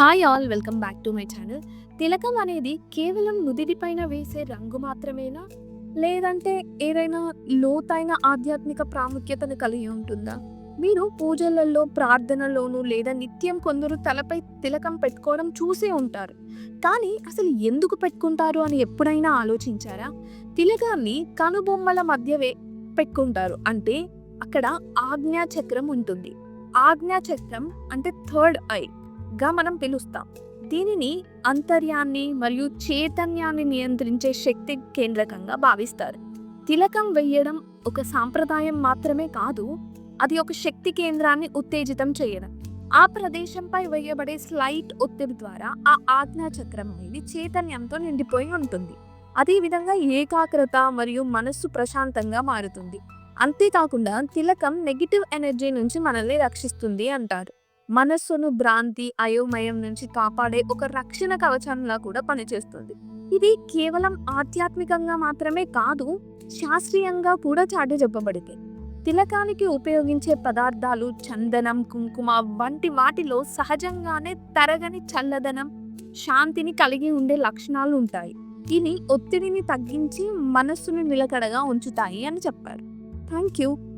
Hi all welcome back to my channel తిలకం అనేది కేవలం నుదిటిపైన వేసే రంగు మాత్రమేనా? లేదంటే ఏదైనా లోతైన ఆధ్యాత్మిక ప్రాముఖ్యతను కలిగి ఉంటుందా? మీరు పూజలలో ప్రార్థనలోను లేదా నిత్యం కొందరు తలపై తిలకం పెట్టుకోవడం చూసే ఉంటారు. కానీ అసలు ఎందుకు పెట్టుకుంటారు అని ఎప్పుడైనా ఆలోచించారా? తిలకాన్ని కనుబొమ్మల మధ్య పెట్టుకుంటారు. అంటే అక్కడ ఆజ్ఞా చక్రం ఉంటుంది. ఆజ్ఞా చక్రం అంటే థర్డ్ ఐ. గా మనం పిలుస్తాం. దీనిని అంతర్యాన్ని మరియు చైతన్యాన్ని నియంత్రించే శక్తి కేంద్రకంగా భావిస్తారు. తిలకం వెయ్యడం ఒక సాంప్రదాయం మాత్రమే కాదు అది ఒక శక్తి కేంద్రాన్ని ఉత్తేజితం చేయడం. ఆ ప్రదేశంపై వేయబడే స్లైట్ ఒత్తిడి ద్వారా ఆ ఆజ్ఞా చక్రం అనేది చైతన్యంతో నిండిపోయి ఉంటుంది. అదేవిధంగా ఏకాగ్రత మరియు మనస్సు ప్రశాంతంగా మారుతుంది. అంతేకాకుండా తిలకం నెగిటివ్ ఎనర్జీ నుంచి మనల్ని రక్షిస్తుంది అంటారు. మనస్సును భ్రాంతి అయోమయం నుంచి కాపాడే ఒక రక్షణ కవచంలా కూడా పనిచేస్తుంది. ఇది కేవలం ఆధ్యాత్మికంగా మాత్రమే కాదు శాస్త్రీయంగా కూడా చాటి చెప్పబడింది. తిలకానికి ఉపయోగించే పదార్థాలు చందనం కుంకుమ వంటి వాటిలో సహజంగానే తరగని చల్లదనం శాంతిని కలిగి ఉండే లక్షణాలు ఉంటాయి. ఇవి ఒత్తిడిని తగ్గించి మనస్సును నిలకడగా ఉంచుతాయి అని చెప్పారు. Thank you